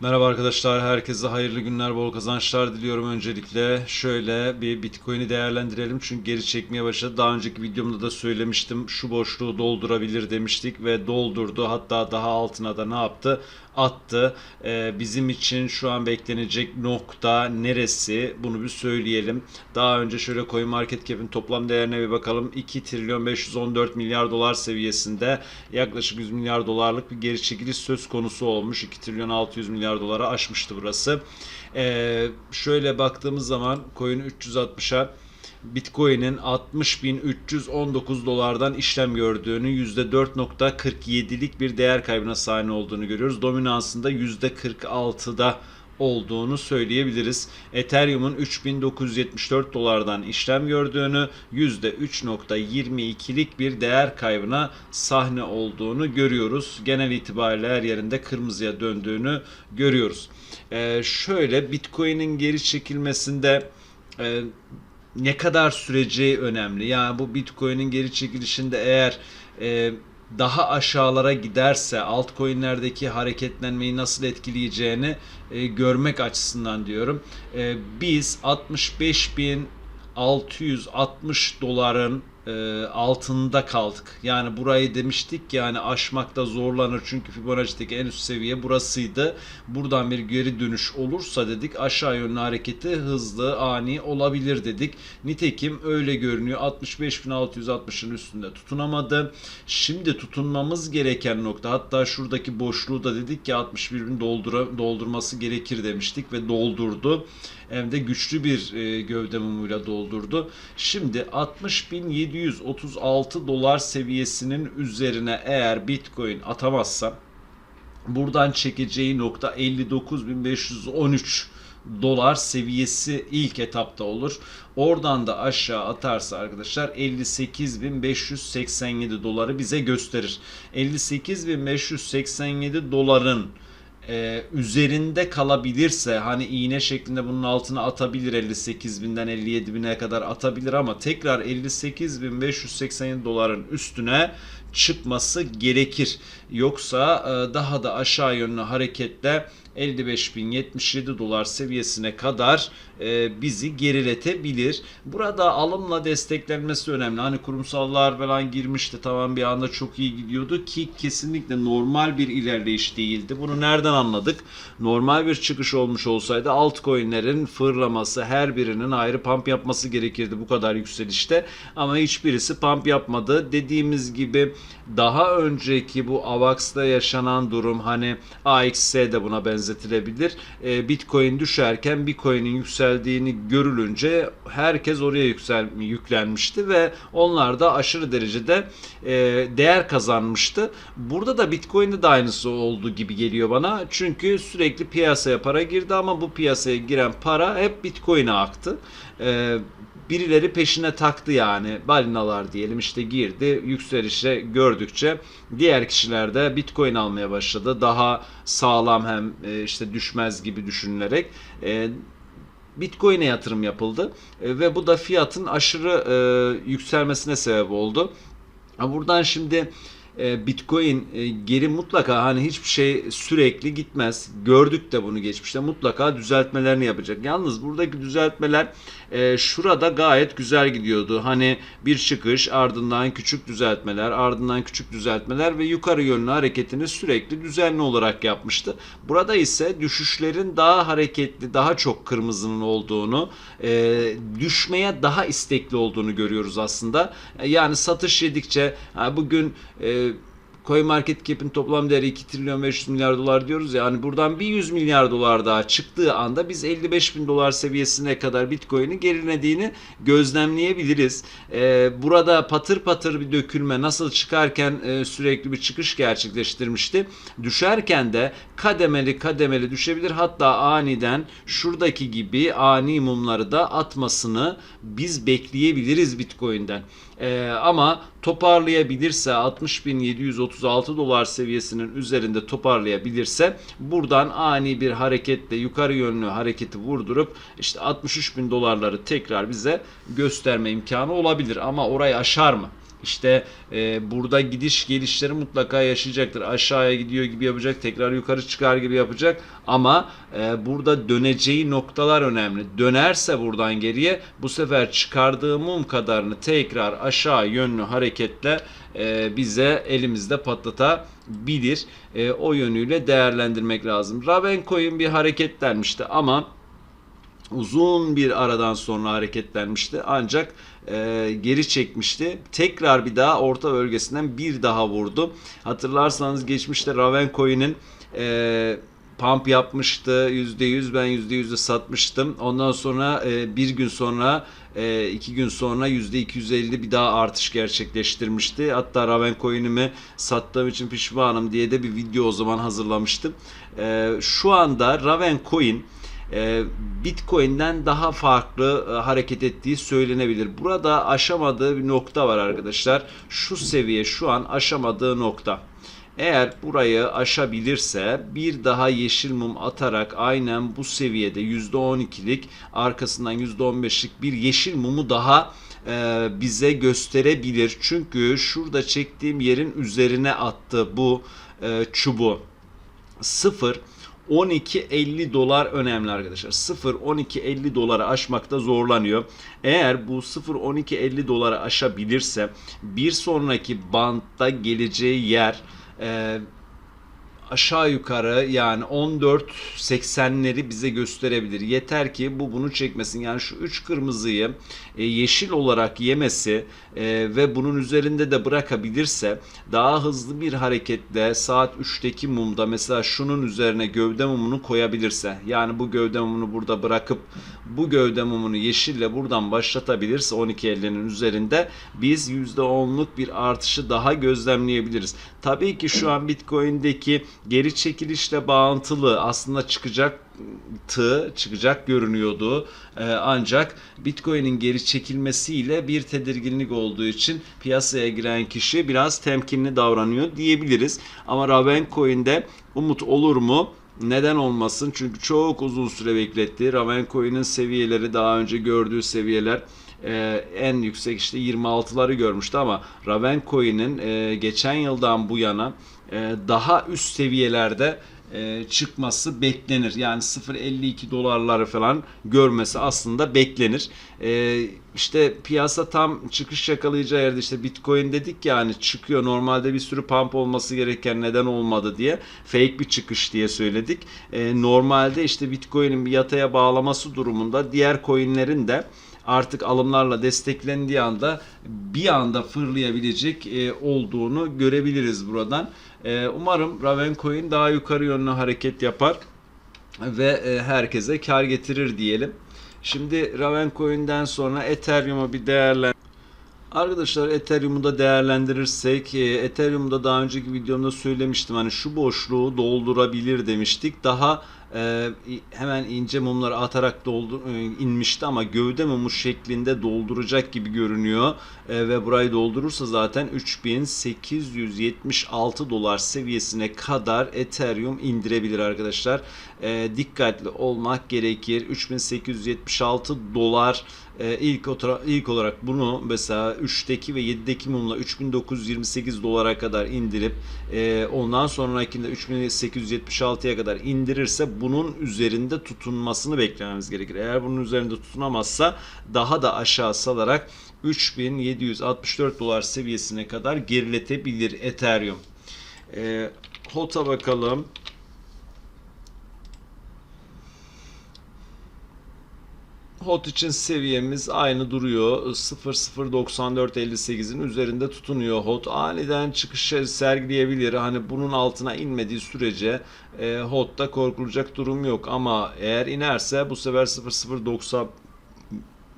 Merhaba arkadaşlar, herkese hayırlı günler, bol kazançlar diliyorum öncelikle. Şöyle bir Bitcoin'i değerlendirelim çünkü geri çekmeye başladı. Daha önceki videomda da söylemiştim, şu boşluğu doldurabilir demiştik ve doldurdu. Hatta daha altına da ne yaptı? Attı. Ee, bizim için şu an beklenecek nokta neresi? Bunu bir söyleyelim. Daha önce şöyle Coin Market Cap'in toplam değerine bir bakalım. 2 trilyon 514 milyar dolar seviyesinde yaklaşık 100 milyar dolarlık bir geri çekiliş söz konusu olmuş. 2 trilyon 600 milyar dolara aşmıştı burası. Ee, şöyle baktığımız zaman coin 360'a Bitcoin'in 60.319 dolardan işlem gördüğünü %4.47'lik bir değer kaybına sahne olduğunu görüyoruz. Dominansında %46'da olduğunu söyleyebiliriz. Ethereum'un 3974 dolardan işlem gördüğünü, %3.22'lik bir değer kaybına sahne olduğunu görüyoruz. Genel itibariyle her yerinde kırmızıya döndüğünü görüyoruz. Ee, şöyle Bitcoin'in geri çekilmesinde e, ne kadar süreceği önemli. Yani bu Bitcoin'in geri çekilişinde eğer e, daha aşağılara giderse altcoin'lerdeki hareketlenmeyi nasıl etkileyeceğini e, görmek açısından diyorum. E, biz 65.660 doların e, altında kaldık. Yani burayı demiştik ki yani aşmakta zorlanır çünkü Fibonacci'deki en üst seviye burasıydı. Buradan bir geri dönüş olursa dedik aşağı yönlü hareketi hızlı ani olabilir dedik. Nitekim öyle görünüyor. 65.660'ın üstünde tutunamadı. Şimdi tutunmamız gereken nokta hatta şuradaki boşluğu da dedik ki 61.000 doldura, doldurması gerekir demiştik ve doldurdu. Hem de güçlü bir e, gövde mumuyla doldurdu. Şimdi 60.736 dolar seviyesinin üzerine eğer Bitcoin atamazsa buradan çekeceği nokta 59.513 dolar seviyesi ilk etapta olur. Oradan da aşağı atarsa arkadaşlar 58.587 doları bize gösterir. 58.587 doların e, üzerinde kalabilirse hani iğne şeklinde bunun altına atabilir 58 binden 57 bine kadar atabilir ama tekrar 58.587 doların üstüne çıkması gerekir. Yoksa e, daha da aşağı yönlü hareketle 55.077 dolar seviyesine kadar e, bizi geriletebilir. Burada alımla desteklenmesi önemli. Hani kurumsallar falan girmişti tamam bir anda çok iyi gidiyordu ki kesinlikle normal bir ilerleyiş değildi. Bunu nereden anladık? Normal bir çıkış olmuş olsaydı altcoin'lerin fırlaması her birinin ayrı pump yapması gerekirdi bu kadar yükselişte. Ama hiçbirisi pump yapmadı. Dediğimiz gibi daha önceki bu AVAX'da yaşanan durum hani AXS de buna benzetilebilir. E, Bitcoin düşerken Bitcoin'in yükseldiğini görülünce herkes oraya yüksel yüklenmişti ve onlar da aşırı derecede e, değer kazanmıştı. Burada da Bitcoin'de de aynısı olduğu gibi geliyor bana. Çünkü sürekli piyasaya para girdi ama bu piyasaya giren para hep Bitcoin'e aktı. E, birileri peşine taktı yani. Balinalar diyelim işte girdi yükselişe gördükçe diğer kişiler de bitcoin almaya başladı. Daha sağlam hem e, işte düşmez gibi düşünülerek e, Bitcoin'e yatırım yapıldı. E, ve bu da fiyatın aşırı yükselmesine sebep oldu. Buradan şimdi e, Bitcoin e, geri mutlaka hani hiçbir şey sürekli gitmez. Gördük de bunu geçmişte. Mutlaka düzeltmelerini yapacak. Yalnız buradaki düzeltmeler e, şurada gayet güzel gidiyordu. Hani bir çıkış ardından küçük düzeltmeler ardından küçük düzeltmeler ve yukarı yönlü hareketini sürekli düzenli olarak yapmıştı. Burada ise düşüşlerin daha hareketli daha çok kırmızının olduğunu düşmeye daha istekli olduğunu görüyoruz aslında. Yani satış yedikçe bugün Coin Market Cap'in toplam değeri 2 trilyon 500 milyar dolar diyoruz ya hani buradan bir 100 milyar dolar daha çıktığı anda biz 55 bin dolar seviyesine kadar Bitcoin'in gerilediğini gözlemleyebiliriz. Ee, burada patır patır bir dökülme nasıl çıkarken e, sürekli bir çıkış gerçekleştirmişti. Düşerken de kademeli kademeli düşebilir hatta aniden şuradaki gibi ani mumları da atmasını biz bekleyebiliriz Bitcoin'den. Ee, ama toparlayabilirse 60.736 dolar seviyesinin üzerinde toparlayabilirse buradan ani bir hareketle yukarı yönlü hareketi vurdurup işte 63.000 dolarları tekrar bize gösterme imkanı olabilir ama orayı aşar mı? İşte e, burada gidiş gelişleri mutlaka yaşayacaktır. Aşağıya gidiyor gibi yapacak, tekrar yukarı çıkar gibi yapacak. Ama e, burada döneceği noktalar önemli. Dönerse buradan geriye bu sefer çıkardığı mum kadarını tekrar aşağı yönlü hareketle e, bize elimizde patlatabilir. E, o yönüyle değerlendirmek lazım. Ravencoin bir hareketlenmişti ama uzun bir aradan sonra hareketlenmişti ancak e, geri çekmişti. Tekrar bir daha orta bölgesinden bir daha vurdu. Hatırlarsanız geçmişte Ravencoin'in e, pump yapmıştı %100 ben %100'de satmıştım. Ondan sonra e, bir gün sonra e, iki gün sonra %250 bir daha artış gerçekleştirmişti. Hatta Ravencoin'imi sattığım için pişmanım diye de bir video o zaman hazırlamıştım. E, şu anda Ravencoin e, Bitcoin'den daha farklı e, hareket ettiği söylenebilir. Burada aşamadığı bir nokta var arkadaşlar. Şu seviye şu an aşamadığı nokta. Eğer burayı aşabilirse bir daha yeşil mum atarak aynen bu seviyede %12'lik arkasından %15'lik bir yeşil mumu daha e, bize gösterebilir. Çünkü şurada çektiğim yerin üzerine attı bu e, çubuğu. 0 12.50 dolar önemli arkadaşlar. 0 12.50 doları aşmakta zorlanıyor. Eğer bu 0 12.50 doları aşabilirse bir sonraki bantta geleceği yer e, aşağı yukarı yani 14.80'leri bize gösterebilir. Yeter ki bu bunu çekmesin. Yani şu üç kırmızıyı e, yeşil olarak yemesi e, ve bunun üzerinde de bırakabilirse daha hızlı bir hareketle saat 3'teki mumda mesela şunun üzerine gövde mumunu koyabilirse yani bu gövde mumunu burada bırakıp bu gövde mumunu yeşille buradan başlatabilirse 12.50'nin üzerinde biz %10'luk bir artışı daha gözlemleyebiliriz. Tabii ki şu an Bitcoin'deki geri çekilişle bağıntılı aslında çıkacak tı çıkacak görünüyordu. Ee, ancak Bitcoin'in geri çekilmesiyle bir tedirginlik olduğu için piyasaya giren kişi biraz temkinli davranıyor diyebiliriz. Ama Ravencoin'de umut olur mu? Neden olmasın? Çünkü çok uzun süre bekletti. Ravencoin'in seviyeleri daha önce gördüğü seviyeler e, en yüksek işte 26'ları görmüştü ama Ravencoin'in e, geçen yıldan bu yana daha üst seviyelerde e, çıkması beklenir. Yani 0.52 dolarları falan görmesi aslında beklenir. E, işte piyasa tam çıkış yakalayacağı yerde işte Bitcoin dedik ya hani çıkıyor normalde bir sürü pump olması gereken neden olmadı diye fake bir çıkış diye söyledik. E, normalde işte Bitcoin'in bir yataya bağlaması durumunda diğer coinlerin de artık alımlarla desteklendiği anda bir anda fırlayabilecek e, olduğunu görebiliriz buradan. E, umarım Ravencoin daha yukarı yönlü hareket yapar ve e, herkese kar getirir diyelim. Şimdi Ravencoin'den sonra Ethereum'a bir değerlen Arkadaşlar Ethereum'u da değerlendirirsek Ethereum'da daha önceki videomda söylemiştim hani şu boşluğu doldurabilir demiştik. Daha e, hemen ince mumları atarak doldur, e, inmişti ama gövde mumu şeklinde dolduracak gibi görünüyor. E, ve burayı doldurursa zaten 3876 dolar seviyesine kadar Ethereum indirebilir arkadaşlar. E, dikkatli olmak gerekir. 3876 dolar e, ilk, ilk olarak bunu mesela 3'teki ve 7'deki mumla 3928 dolara kadar indirip e, ondan sonrakinde 3876'ya kadar indirirse bunun üzerinde tutunmasını beklememiz gerekir. Eğer bunun üzerinde tutunamazsa daha da aşağı salarak 3764 dolar seviyesine kadar geriletebilir Ethereum. E, HOT'a bakalım. HOT için seviyemiz aynı duruyor. 009458'in üzerinde tutunuyor HOT. Aniden çıkış sergileyebilir. Hani bunun altına inmediği sürece e, HOT'ta korkulacak durum yok. Ama eğer inerse bu sefer 0090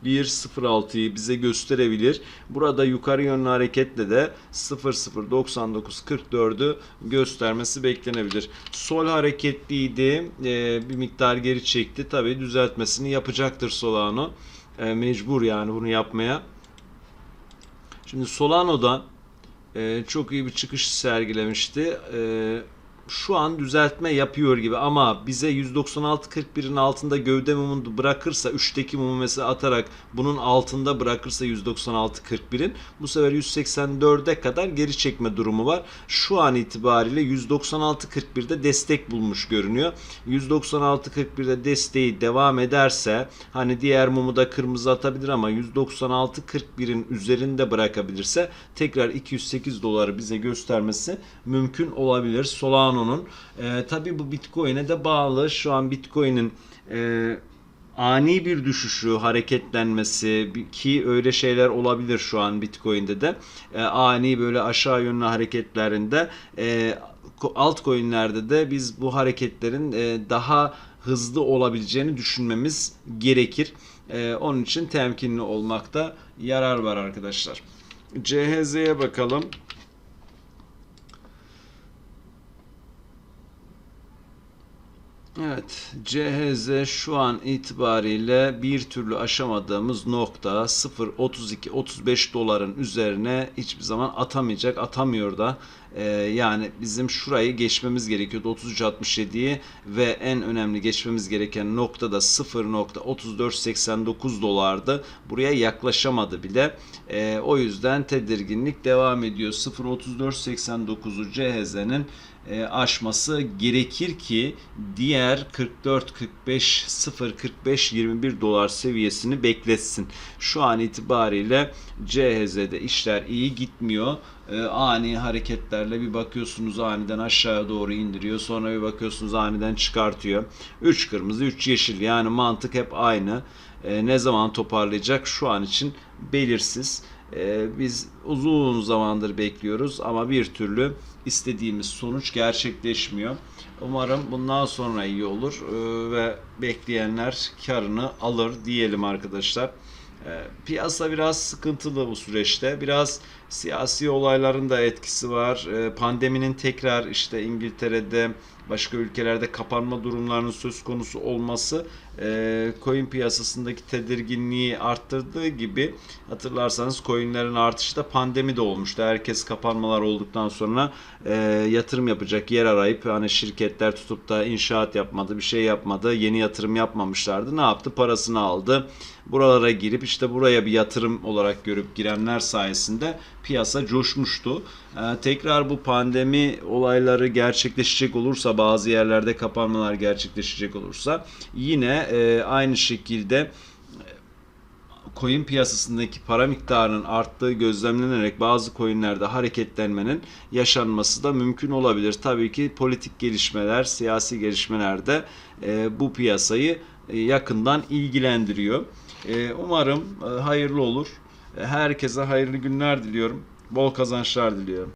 1.06'yı bize gösterebilir. Burada yukarı yönlü hareketle de 009944'ü göstermesi beklenebilir. Sol hareketliydi. Ee, bir miktar geri çekti. Tabi düzeltmesini yapacaktır Solano. Ee, mecbur yani bunu yapmaya. Şimdi Solano'da e, çok iyi bir çıkış sergilemişti. E, şu an düzeltme yapıyor gibi ama bize 196.41'in altında gövde mumunu bırakırsa 3'teki mumu mesela atarak bunun altında bırakırsa 196.41'in bu sefer 184'e kadar geri çekme durumu var. Şu an itibariyle 196.41'de destek bulmuş görünüyor. 196.41'de desteği devam ederse hani diğer mumu da kırmızı atabilir ama 196.41'in üzerinde bırakabilirse tekrar 208 doları bize göstermesi mümkün olabilir. Solano'nun e, tabi bu Bitcoin'e de bağlı. Şu an Bitcoin'in e, ani bir düşüşü, hareketlenmesi ki öyle şeyler olabilir şu an Bitcoin'de de E, ani böyle aşağı yönlü hareketlerinde e, altcoin'lerde de biz bu hareketlerin e, daha hızlı olabileceğini düşünmemiz gerekir. E, onun için temkinli olmakta yarar var arkadaşlar. CHZ'ye bakalım. Evet, CHZ şu an itibariyle bir türlü aşamadığımız nokta 0.32-35 doların üzerine hiçbir zaman atamayacak, atamıyor da. Ee, yani bizim şurayı geçmemiz gerekiyordu 33.67'yi ve en önemli geçmemiz gereken nokta da 0.3489 dolardı. Buraya yaklaşamadı bile. Ee, o yüzden tedirginlik devam ediyor. 0.3489'u CHZ'nin aşması gerekir ki diğer 44 45 0 45 21 dolar seviyesini bekletsin. Şu an itibariyle CHZ'de işler iyi gitmiyor. E, ani hareketlerle bir bakıyorsunuz aniden aşağıya doğru indiriyor. Sonra bir bakıyorsunuz aniden çıkartıyor. 3 kırmızı 3 yeşil yani mantık hep aynı. E, ne zaman toparlayacak şu an için belirsiz. Ee, biz uzun zamandır bekliyoruz ama bir türlü istediğimiz sonuç gerçekleşmiyor. Umarım bundan sonra iyi olur ee, ve bekleyenler karını alır diyelim arkadaşlar. Ee, Piyasa biraz sıkıntılı bu süreçte. Biraz siyasi olayların da etkisi var. Ee, Pandeminin tekrar işte İngiltere'de başka ülkelerde kapanma durumlarının söz konusu olması e, coin piyasasındaki tedirginliği arttırdığı gibi hatırlarsanız coinlerin artışı da pandemi de olmuştu. Herkes kapanmalar olduktan sonra e, yatırım yapacak yer arayıp hani şirketler tutup da inşaat yapmadı, bir şey yapmadı, yeni yatırım yapmamışlardı. Ne yaptı? Parasını aldı. Buralara girip işte buraya bir yatırım olarak görüp girenler sayesinde piyasa coşmuştu. Ee, tekrar bu pandemi olayları gerçekleşecek olursa bazı yerlerde kapanmalar gerçekleşecek olursa yine e, aynı şekilde coin piyasasındaki para miktarının arttığı gözlemlenerek bazı coinlerde hareketlenmenin yaşanması da mümkün olabilir. Tabii ki politik gelişmeler, siyasi gelişmeler de e, bu piyasayı e, yakından ilgilendiriyor. E, umarım e, hayırlı olur. Herkese hayırlı günler diliyorum. Bol kazançlar diliyorum.